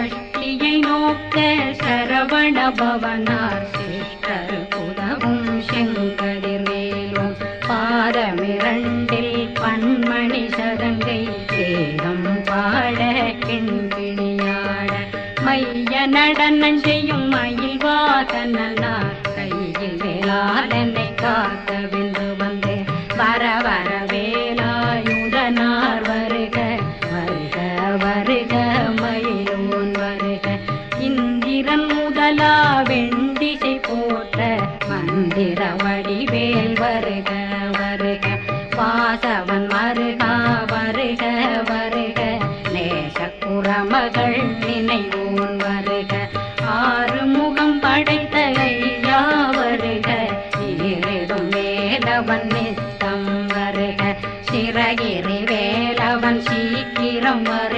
சஷ்டியை நோக்க சரவண பவனார் சிஷ்டர் புதவும் செங்கதிர் மேலும் பாதமிரண்டில் பன்மணி சதங்கை வேதம் பாட கிண்கிணியாட மைய நடனம் மயில் வாதனார் கையில் வேளாளன் வருக இந்திரன் முதலா வெண்டிசை போற்ற மந்திர வடிவேல் வருக வருக. வாசவன் மருகா வருக வருக. நேச குரமகள் நினைவோன் வருக. ஆறு முகம் படைத்த ஐயா வருக. இருடும் வேலவன் நித்தம் வருக. சிறகிரி வேலவன் சீக்கிரம் வருக.